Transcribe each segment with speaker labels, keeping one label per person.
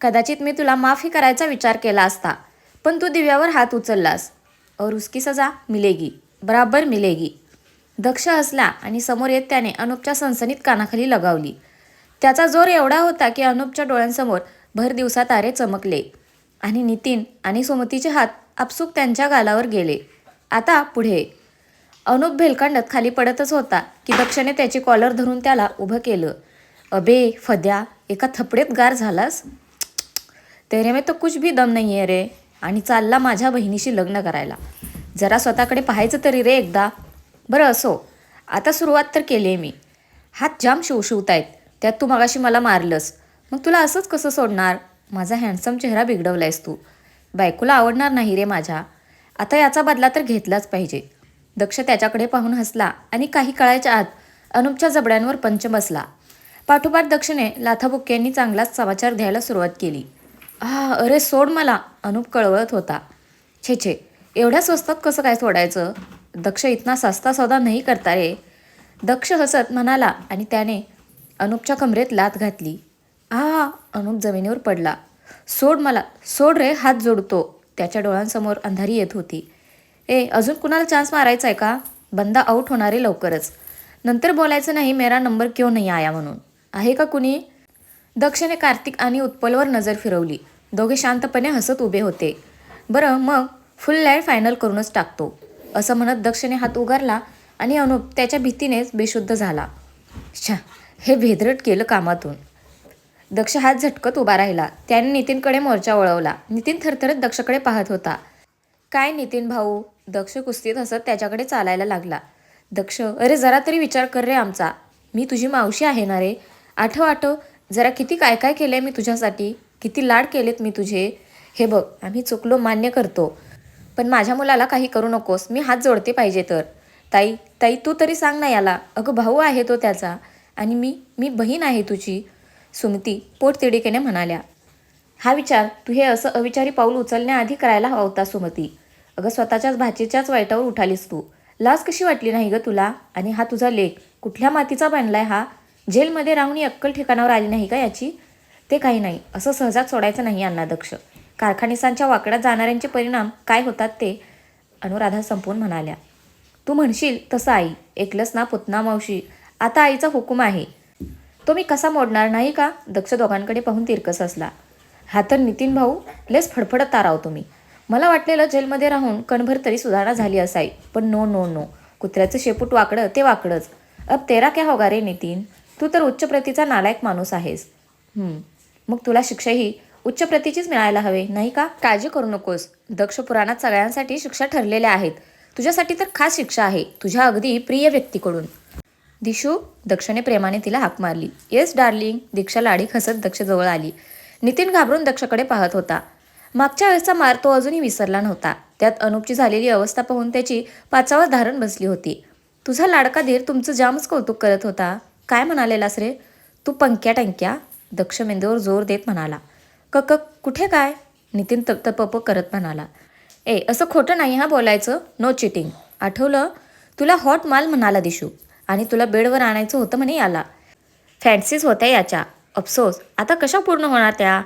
Speaker 1: कदाचित मी तुला माफी करायचा विचार केला असता पण तू दिव्यावर हात उचललास. और उसकी सजा मिलेगी बराबर मिलेगी. दक्ष हसला आणि समोर येत त्याने अनुपच्या सनसनीत कानाखाली लगावली. त्याचा जोर एवढा होता की अनुपच्या डोळ्यांसमोर भर दिवसा तारे चमकले आणि नितीन आणि सुमतीचे हात आपसूक त्यांच्या गालावर गेले. आता पुढे. अनुप भेलकांडत खाली पडतच होता की दक्षने त्याची कॉलर धरून त्याला उभं केलं. अबे फद्या एका थपडेत गार झालास? तेरे में तो कुछ भी दम नाही आहे रे. आणि चालला माझ्या बहिणीशी लग्न करायला. जरा स्वतःकडे पाहायचं तरी रे एकदा. बरं असो. आता सुरुवात तर केली आहे मी. हात जाम शिवशिवतायत त्यात तू मगाशी मला मारलंस. मग तुला असंच कसं सोडणार? माझा हँडसम चेहरा बिघडवलायस तू. बायकोला आवडणार नाही रे माझ्या. आता याचा बदला तर घेतलाच पाहिजे. दक्ष त्याच्याकडे पाहून हसला आणि काही काळाच्या आत अनुपच्या जबड्यांवर पंच बसला. पाठोपाठ दक्षने लाथाबुक्क्यांनी चांगलाच समाचार द्यायला सुरुवात केली. हा अरे सोड मला. अनुप कळवळत होता. छे छे. एवढ्या स्वस्तात कसं काय सोडायचं? दक्ष इतना सस्ता सौदा नाही करता रे. दक्ष हसत म्हणाला आणि त्याने अनुपच्या कमरेत लात घातली. आ अनुप जमिनीवर पडला. सोड मला. सोड रे हात जोडतो. त्याच्या डोळ्यांसमोर अंधारी येत होती. ए अजून कुणाला चान्स मारायचा आहे का? बंदा आऊट होणारे लवकरच. नंतर बोलायचं नाही मेरा नंबर क्यों नाही आया म्हणून. आहे का कुणी? दक्षने कार्तिक आणि उत्पलवर नजर फिरवली. दोघे शांतपणे हसत उभे होते. बरं मग फुल लाइट फायनल करूनच टाकतो असं म्हणत दक्षने हात उगारला आणि अनुप त्याच्या भीतीनेच बेशुद्ध झाला. छा हे भेदरट केलं कामातून. दक्ष हात झटकत उभा राहिला. त्याने नितीनकडे मोर्चा वळवला. नितीन थरथरत दक्षकडे पाहत होता. काय नितीन भाऊ? दक्ष कुस्तीत हसत त्याच्याकडे चालायला लागला. दक्ष अरे जरा तरी विचार कर रे आमचा. मी तुझी मावशी आहे ना रे. आठव आठव जरा किती काय काय केलंय मी तुझ्यासाठी? किती लाड केलेत मी तुझे. हे बघ आम्ही चुकलो मान्य करतो. पण माझ्या मुलाला काही करू नकोस मी हात जोडते पाहिजे तर. ताई ताई तू तरी सांग ना याला. अगं भाऊ आहे तो त्याचा. आणि मी मी बहीण आहे तुझी. सुमती पोटतिडिकेने म्हणाल्या. हा विचार तू हे असं अविचारी पाऊल उचलण्याआधी करायला हवा होता सुमती. अगं स्वतःच्याच भाचीच्याच वाईटावर उठालीस तू. लाज कशी वाटली नाही गं तुला? आणि हा तुझा लेख कुठल्या मातीचा बनलाय हा? जेलमध्ये राहून अक्कल ठिकाणावर आली नाही का याची? ते काही नाही. असं सहजात सोडायचं नाही अण्णा कारखानिसांच्या वाकड्यात जाणाऱ्यांचे परिणाम काय होतात ते अनुराधा संपवून म्हणाल्या. तू म्हणशील तसं आई. एकलंच ना पुतना मावशी? आता आईचा हुकूम आहे. तो मी कसा मोडणार? नाही का? दक्ष दोघांकडे पाहून तिरकस असला हा तर नितीन भाऊ लेस फडफडत ताराव तुम्ही. मला वाटलेलं जेलमध्ये राहून कणभर तरी सुधारणा झाली असाई पण नो नो नो. कुत्र्याचं शेपूट वाकडं ते वाकडंच. अब तेरा क्या होगा रे नितीन? तू तर उच्च प्रतीचा नालायक माणूस आहेस. हं, मग तुला शिक्षाही उच्च प्रतीचीच मिळायला हवे नाही का? काळजी करू नकोस. दक्ष पुराणात सगळ्यांसाठी शिक्षा ठरलेल्या आहेत. तुझ्यासाठी तर खास शिक्षा आहे. तुझ्या अगदी प्रिय व्यक्तीकडून. दिशू दक्षने प्रेमाने तिला हाक मारली. Yes darling. दीक्षा लाडीक हसत दक्ष जवळ आली. नितीन घाबरून दक्षकडे पाहत होता. मागच्या वेळेसचा मार तो अजूनही विसरला नव्हता. त्यात अनुपची झालेली अवस्था पाहून त्याची पाचावर धारण बसली होती. तुझा लाडका धीर तुमचं जामच कौतुक करत होता. काय म्हणालेलास रे? तू पंक्या टंक्या? दक्ष मेंदूवर जोर देत म्हणाला कक कुठे काय? नितीन तपतपप करत म्हणाला ए असं खोटं नाही हा बोलायचं नो चिटिंग आठवलं? तुला हॉट माल म्हणाला दिशू आणि तुला बेडवर आणायचं होतं म्हणे याला. फॅन्सीज होत्या याच्या. अफसोस आता कशा पूर्ण होणार त्या?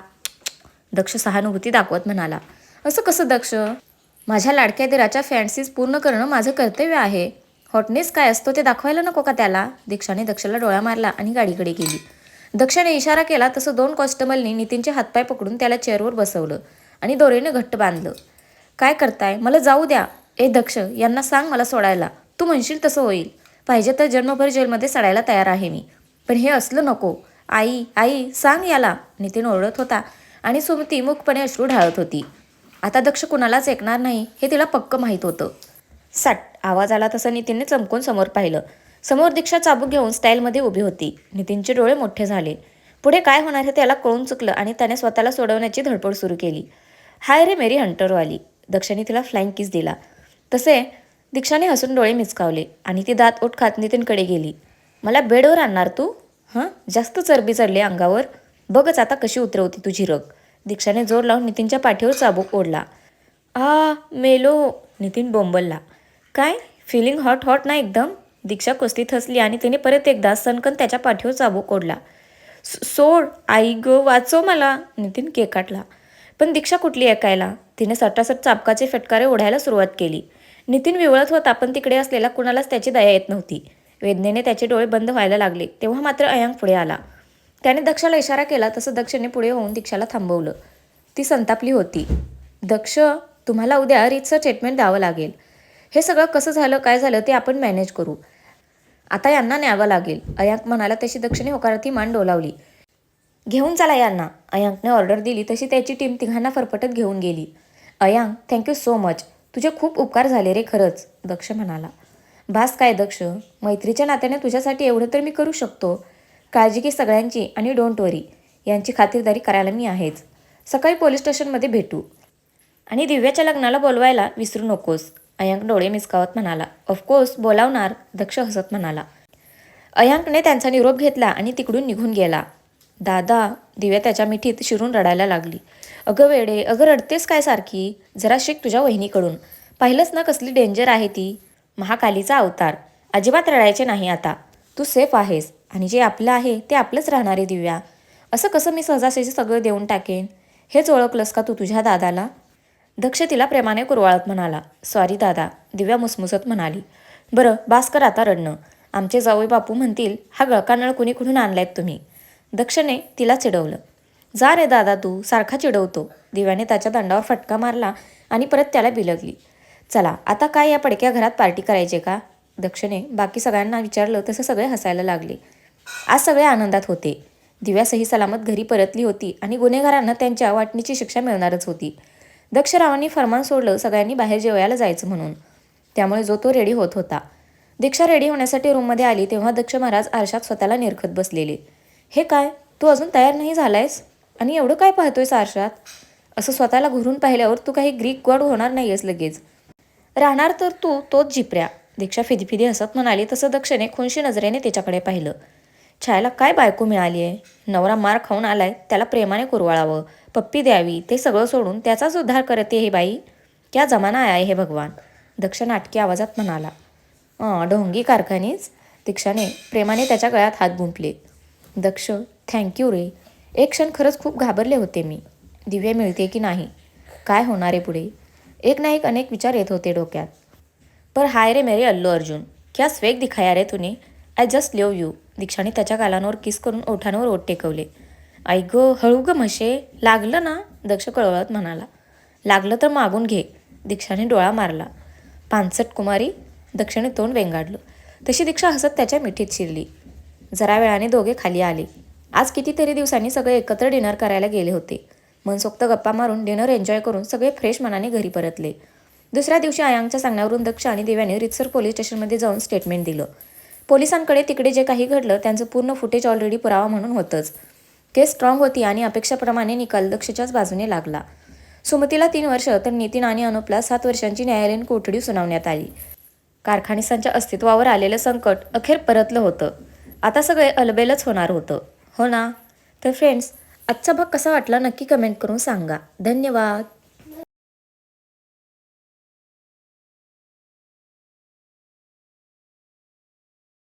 Speaker 1: दक्ष सहानुभूती दाखवत म्हणाला असं कसं दक्ष? माझ्या लाडक्या दिराच्या फॅन्सीज पूर्ण करणं माझं कर्तव्य आहे. हॉटनेस काय असतो ते दाखवायला नको का त्याला? दीक्षाने दक्षला डोळा मारला आणि गाडीकडे गेली. दक्षाने इशारा केला तसं दोन कॉन्स्टेबलनी नितीनचे हातपाय पकडून त्याला चेअरवर बसवलं आणि दोरेने घट्ट बांधलं. काय करताय? मला जाऊ द्या. ए दक्ष यांना सांग मला सोडायला. तू म्हणशील तसं होईल. पाहिजे तर जन्मभर जेलमध्ये सडायला तयार आहे मी. पण हे असलं नको. आई आई सांग याला. नितीन ओरडत होता आणि सुमती मुखपणे अश्रू ढाळत होती. आता दक्ष कुणालाच ऐकणार नाही हे तिला पक्क माहीत होतं. साट आवाज आला तसं नितीनने चमकून समोर पाहिलं. समोर दीक्षा चाबूक घेऊन स्टाईलमध्ये उभी होती. नितीनचे डोळे मोठे झाले. पुढे काय होणार हे त्याला कळून चुकलं आणि त्याने स्वतःला सोडवण्याची धडपड सुरू केली. हाय रे मेरी हंटरवाली दक्षाने तिला फ्लाईंग किस दिला. तसे दीक्षाने हसून डोळे मिचकावले आणि ती दात ओठ खात नितीनकडे गेली. मला बेडवर आणणार तू? हां? जास्त चरबी चढली अंगावर? बघच आता कशी उतरवती तुझी रग. दीक्षाने जोर लावून नितीनच्या पाठीवर चाबूक ओढला. आ मेलो. नितीन बोंबलला. काय? फिलिंग हॉट हॉट ना एकदम? दीक्षा कुस्तीत हसली आणि तिने परत एकदा सनकन त्याच्या पाठीवर चाबूक ओढला सोड आई ग वाचव मला. नितीन केकाटला. पण दीक्षा कुठली ऐकायला? तिने सटासट चापकाचे फटकारे ओढायला सुरुवात केली. नितीन विवळत होता पण तिकडे असलेला कुणालाच त्याची दया येत नव्हती. वेदनेने त्याचे डोळे बंद व्हायला लागले तेव्हा मात्र अयांक पुढे आला. त्याने दक्षाला इशारा केला तसं दक्षने पुढे होऊन दीक्षाला थांबवलं. ती संतापली होती. दक्ष तुम्हाला उद्या रीतचं ट्रीटमेंट द्यावं लागेल. हे सगळं कसं झालं काय झालं ते आपण मॅनेज करू. आता यांना न्यावं लागेल. अयांक म्हणाला तशी दक्षिणे होकारार्थी मान डोलावली. घेऊन चला यांना. अयांकने ऑर्डर दिली तशी त्याची टीम तिघांना फरफटत घेऊन गेली. अयांक थँक्यू सो मच तुझे खूप उपकार झाले रे खरंच दक्ष म्हणाला. भास काय दक्ष? मैत्रीच्या नात्याने तुझ्यासाठी एवढं तर मी करू शकतो. काळजी घे सगळ्यांची आणि डोंट वरी यांची खातिरदारी करायला मी आहेच. सकाळी पोलीस स्टेशनमध्ये भेटू. आणि दिव्याच्या लग्नाला बोलवायला विसरू नकोस. अयंक डोळे मिसकावत म्हणाला. ऑफकोर्स बोलावणार दक्ष हसत म्हणाला. अयंकने त्यांचा निरोप घेतला आणि तिकडून निघून गेला. दादा दिव्या त्याच्या मिठीत शिरून रडायला लागली. अगं वेडे अगं रडतेस काय सारखी? जरा शिक तुझ्या वहिनीकडून. पाहिलंच ना कसली डेंजर आहे ती? महाकालीचा अवतार. अजिबात रडायचे नाही आता. तू सेफ आहेस आणि जे आपलं आहे ते आपलंच राहणार आहे दिव्या. असं कसं मी सहजासहजी सगळं देऊन टाकेन? हेच ओळखलंस का तू तुझ्या दादाला? दक्ष तिला प्रेमाने कुरवाळत म्हणाला सॉरी दादा दिव्या मुसमुसत म्हणाली. बरं भास्कर आता रडणं. आमचे जावई बापू म्हणतील हा गळकानळ कुणी कुठून आणलायत तुम्ही? दक्षने तिला चिडवलं. जा रे दादा तू सारखा चिडवतो. दिव्याने त्याच्या दंडावर फटका मारला आणि परत त्याला बिलगली. चला आता काय या पडक्या घरात पार्टी करायचे का? दक्षने बाकी सगळ्यांना विचारलं तसं सगळे हसायला लागले. आज सगळे आनंदात होते. दिव्या सही सलामत घरी परतली होती आणि गुन्हेगारांना त्यांच्या वाटणीची शिक्षा मिळणारच होती. दक्षरावांनी फरमान सोडलं सगळ्यांनी बाहेर जेवायला जायचं म्हणून. त्यामुळे जो तो रेडी होत होता. दीक्षा रेडी होण्यासाठी रूममध्ये आली तेव्हा दक्ष महाराज आरशात स्वतःला निरखत बसलेले. हे काय? तू अजून तयार नाही झालायस? आणि एवढं काय पाहतोयस आरशात? असं स्वतःला घुरून पाहिल्यावर तू काही ग्रीक गॉड होणार नाहीयेस लगेच. राहणार तर तू तोच जिपऱ्या दीक्षा फिदीफिदी हसत म्हणाली. तसं दक्षने खुनशी नजरेने त्याच्याकडे पाहिलं. छायाला काय बायको मिळाली आहे नवरा मार खाऊन आलाय त्याला प्रेमाने कुरवाळावं. पप्पी द्यावी ते सगळं सोडून त्याचाच उद्धार करते हे बाई. क्या जमाना आहे हे भगवान. दक्ष नाटकी आवाजात म्हणाला. अं ढोंगी कारखानीच? दीक्षाने प्रेमाने त्याच्या गळ्यात हात गुंपले दक्ष थँक्यू रे. एक क्षण खरंच खूप घाबरले होते मी. दिव्या मिळते की नाही? काय होणार आहे पुढे? एक ना एक अनेक विचार येत होते डोक्यात. पर हाय रे मेरे अल्लू अर्जुन. क्या स्वेग दिखाया रे तूने? आय जस्ट लिव्ह यू दीक्षाने त्याच्या गालांवर किस करून ओठांवर ओठ टेकवले. आई ग हळू ग म्हशे लागलं ना? दक्ष कळवळत म्हणाला. लागलं तर मागून घे दीक्षाने डोळा मारला. पानसट कुमारी दक्षिणे तोंड वेंगाडलं. तशी दीक्षा हसत त्याच्या मिठीत शिरली. जरा वेळाने दोघे खाली आले. आज कितीतरी दिवसांनी सगळे एकत्र डिनर करायला गेले होते. मनसोक्त गप्पा मारून डिनर एन्जॉय करून सगळे फ्रेश मनाने घरी परतले. दुसऱ्या दिवशी आयांगच्या सांगण्यावरून दक्ष आणि देव्याने रितसर पोलीस स्टेशनमध्ये जाऊन स्टेटमेंट दिलं. पोलिसांकडे तिकडे जे काही घडलं त्यांचं पूर्ण फुटेज ऑलरेडी पुरावा म्हणून होतंच. केस स्ट्रॉंग होती आणि अपेक्षाप्रमाणे निकाल दक्षच्याच बाजूने लागला. सुमतीला तीन वर्ष तर नितीन आणि अनुपला सात वर्षांची न्यायालयीन कोठडी सुनावण्यात आली. कारखानिसांच्या अस्तित्वावर आलेलं संकट अखेर परतलं होतं. आता सगळे अलबेलच होणार होतं. हो ना? तर फ्रेंड्स आजचा भाग कसा वाटला नक्की कमेंट करून सांगा. धन्यवाद!